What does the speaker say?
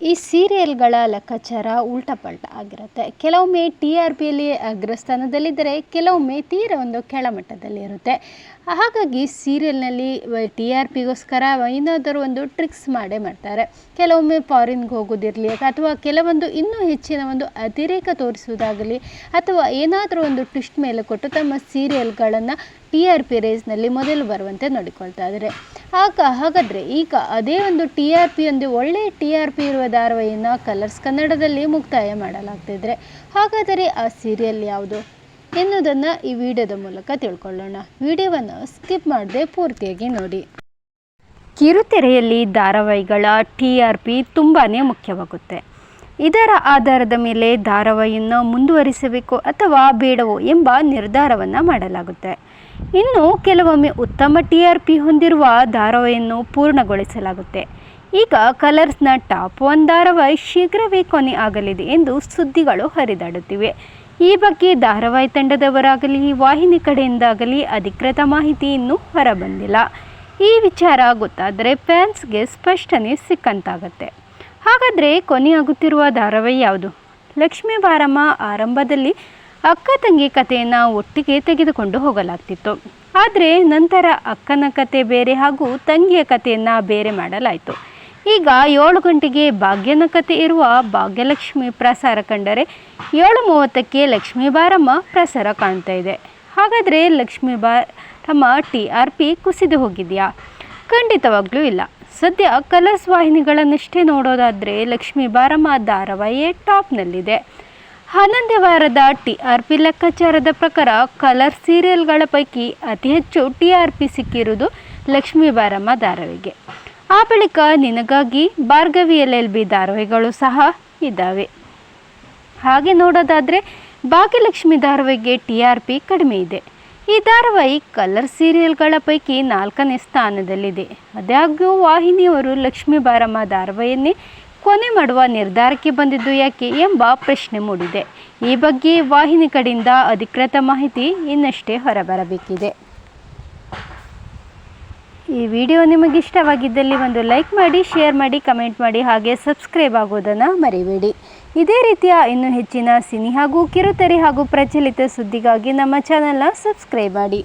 ಈ ಸೀರಿಯಲ್ಗಳ ಲೆಕ್ಕಾಚಾರ ಉಲ್ಟಪಲ್ಟ ಆಗಿರುತ್ತೆ. ಕೆಲವೊಮ್ಮೆ ಟಿ ಆರ್ ಪಿಯಲ್ಲಿ ಅಗ್ರಸ್ಥಾನದಲ್ಲಿದ್ದರೆ ಕೆಲವೊಮ್ಮೆ ತೀರ ಒಂದು ಕೆಳಮಟ್ಟದಲ್ಲಿ ಇರುತ್ತೆ. ಹಾಗಾಗಿ ಸೀರಿಯಲ್ನಲ್ಲಿ ಟಿ ಆರ್ ಪಿಗೋಸ್ಕರ ಏನಾದರೂ ಒಂದು ಟ್ರಿಕ್ಸ್ ಮಾಡೇ ಮಾಡ್ತಾರೆ. ಕೆಲವೊಮ್ಮೆ ಫಾರಿನ್ಗೆ ಹೋಗೋದಿರಲಿ ಅಥವಾ ಕೆಲವೊಂದು ಇನ್ನೂ ಹೆಚ್ಚಿನ ಒಂದು ಅತಿರೇಕ ತೋರಿಸುವುದಾಗಲಿ ಅಥವಾ ಏನಾದರೂ ಒಂದು ಟ್ವಿಸ್ಟ್ ಮೇಲೆ ಕೊಟ್ಟು ತಮ್ಮ ಸೀರಿಯಲ್ಗಳನ್ನು ಟಿ ಆರ್ ಪಿ ರೇಸ್ನಲ್ಲಿ ಮೊದಲು ಬರುವಂತೆ ನೋಡಿಕೊಳ್ತಾ ಇದ್ದಾರೆ. ಆಗ, ಹಾಗಾದರೆ ಈಗ ಅದೇ ಒಂದು ಟಿ ಆರ್ ಪಿ ಒಂದು ಒಳ್ಳೆಯ ಟಿ ಆರ್ ಪಿ ಇರುವ ಧಾರಾವಾಹಿಯನ್ನು ಕಲರ್ಸ್ ಕನ್ನಡದಲ್ಲಿ ಮುಕ್ತಾಯ ಮಾಡಲಾಗ್ತಿದ್ರೆ ಹಾಗಾದರೆ ಆ ಸೀರಿಯಲ್ ಯಾವುದು? ಎನ್ನುವುದನ್ನು ಈ ವಿಡಿಯೋದ ಮೂಲಕ ತಿಳ್ಕೊಳ್ಳೋಣ. ವಿಡಿಯೋವನ್ನು ಸ್ಕಿಪ್ ಮಾಡದೆ ಪೂರ್ತಿಯಾಗಿ ನೋಡಿ. ಕಿರುತೆರೆಯಲ್ಲಿ ಧಾರಾವಾಹಿಗಳ ಟಿ ಆರ್ ಪಿ ತುಂಬಾ ಮುಖ್ಯವಾಗುತ್ತೆ. ಇದರ ಆಧಾರದ ಮೇಲೆ ಧಾರಾವಾಹಿಯನ್ನು ಮುಂದುವರಿಸಬೇಕು ಅಥವಾ ಬೇಡವೋ ಎಂಬ ನಿರ್ಧಾರವನ್ನು ಮಾಡಲಾಗುತ್ತೆ. ಇನ್ನು ಕೆಲವೊಮ್ಮೆ ಉತ್ತಮ ಟಿ ಆರ್ ಪಿ ಹೊಂದಿರುವ ಧಾರಾವಾಹಿಯನ್ನು ಪೂರ್ಣಗೊಳಿಸಲಾಗುತ್ತೆ. ಈಗ ಕಲರ್ಸ್ನ ಟಾಪ್ ಒನ್ ಧಾರಾವಾಹಿ ಶೀಘ್ರವೇ ಕೊನೆ ಆಗಲಿದೆ ಎಂದು ಸುದ್ದಿಗಳು ಹರಿದಾಡುತ್ತಿವೆ. ಈ ಬಗ್ಗೆ ಧಾರಾವಾಹಿ ತಂಡದವರಾಗಲಿ, ವಾಹಿನಿ ಕಡೆಯಿಂದಾಗಲಿ ಅಧಿಕೃತ ಮಾಹಿತಿ ಇನ್ನೂ ಹೊರಬಂದಿಲ್ಲ. ಈ ವಿಚಾರ ಗೊತ್ತಾದರೆ ಫ್ಯಾನ್ಸ್ಗೆ ಸ್ಪಷ್ಟನೆ ಸಿಕ್ಕಂತಾಗತ್ತೆ. ಹಾಗಾದರೆ ಕೊನೆಯಾಗುತ್ತಿರುವ ಧಾರಾವಾಹಿ ಯಾವುದು? ಲಕ್ಷ್ಮೀ ಬಾರಮ್ಮ ಆರಂಭದಲ್ಲಿ ಅಕ್ಕ ತಂಗಿ ಕಥೆಯನ್ನು ಒಟ್ಟಿಗೆ ತೆಗೆದುಕೊಂಡು ಹೋಗಲಾಗ್ತಿತ್ತು. ಆದರೆ ನಂತರ ಅಕ್ಕನ ಕತೆ ಬೇರೆ ಹಾಗೂ ತಂಗಿಯ ಕಥೆಯನ್ನು ಬೇರೆ ಮಾಡಲಾಯಿತು. ಈಗ ಏಳು ಗಂಟೆಗೆ ಭಾಗ್ಯನ ಕತೆ ಇರುವ ಭಾಗ್ಯಲಕ್ಷ್ಮಿ ಪ್ರಸಾರ ಕಂಡರೆ ಏಳು ಮೂವತ್ತಕ್ಕೆ ಲಕ್ಷ್ಮೀ ಬಾರಮ್ಮ ಪ್ರಸಾರ ಕಾಣ್ತಾ ಇದೆ. ಹಾಗಾದರೆ ಲಕ್ಷ್ಮೀ ಬಾರಮ್ಮ ಟಿ ಆರ್ ಪಿ ಕುಸಿದು ಹೋಗಿದೆಯಾ? ಖಂಡಿತವಾಗ್ಲೂ ಇಲ್ಲ. ಸದ್ಯ ಕಲರ್ಸ್ ವಾಹಿನಿಗಳನ್ನಷ್ಟೇ ನೋಡೋದಾದರೆ ಲಕ್ಷ್ಮೀ ಬಾರಮ್ಮ ಧಾರಾವಾಹಿಯೇ ಟಾಪ್ನಲ್ಲಿದೆ. ಹನ್ನೊಂದೇ ವಾರದ ಟಿ ಆರ್ ಪಿ ಲೆಕ್ಕಾಚಾರದ ಪ್ರಕಾರ ಕಲರ್ ಸೀರಿಯಲ್ಗಳ ಪೈಕಿ ಅತಿ ಹೆಚ್ಚು ಟಿ ಆರ್ ಪಿ ಸಿಕ್ಕಿರುವುದು ಲಕ್ಷ್ಮೀ ಬಾರಮ್ಮ ಧಾರಾವಾಹಿಗೆ ಆ ಬಳಿಕ ನಿನಗಾಗಿ ಭಾರ್ಗವಿ ಎಲ್ ಎಲ್ ಬಿ ಧಾರಾವಾಹಿಗಳು ಸಹ ಇದ್ದಾವೆ. ಹಾಗೆ ನೋಡೋದಾದರೆ ಭಾಗ್ಯಲಕ್ಷ್ಮಿ ಧಾರಾವಾಹಿಗೆ ಟಿ ಆರ್ ಪಿ ಕಡಿಮೆ ಇದೆ. ಈ ಧಾರಾವಾಹಿ ಕಲರ್ ಸೀರಿಯಲ್ಗಳ ಪೈಕಿ ನಾಲ್ಕನೇ ಸ್ಥಾನದಲ್ಲಿದೆ. ಆದಾಗ್ಯೂ ವಾಹಿನಿಯವರು ಲಕ್ಷ್ಮೀ ಬಾರಮ್ಮ ಧಾರಾವಾಹಿಯನ್ನೇ ಕೊನೆ ಮಾಡುವ ನಿರ್ಧಾರಕ್ಕೆ ಬಂದಿದ್ದು ಯಾಕೆ ಎಂಬ ಪ್ರಶ್ನೆ ಮೂಡಿದೆ. ಈ ಬಗ್ಗೆ ವಾಹಿನಿ ಕಡೆಯಿಂದ ಅಧಿಕೃತ ಮಾಹಿತಿ ಇನ್ನಷ್ಟೇ ಹೊರಬರಬೇಕಿದೆ. ಈ ವಿಡಿಯೋ ನಿಮಗೆ ಇಷ್ಟವಾಗಿದ್ದಲ್ಲಿ ಒಂದು ಲೈಕ್ ಮಾಡಿ, ಶೇರ್ ಮಾಡಿ, ಕಮೆಂಟ್ ಮಾಡಿ ಹಾಗೆ ಸಬ್ಸ್ಕ್ರೈಬ್ ಆಗೋದನ್ನು ಮರಿಬೇಡಿ. ಇದೇ ರೀತಿಯ ಇನ್ನೂ ಹೆಚ್ಚಿನ ಸಿನಿ ಹಾಗೂ ಕಿರುತೆರೆ ಹಾಗೂ ಪ್ರಚಲಿತ ಸುದ್ದಿಗಾಗಿ ನಮ್ಮ ಚಾನಲ್ನ ಸಬ್ಸ್ಕ್ರೈಬ್ ಮಾಡಿ.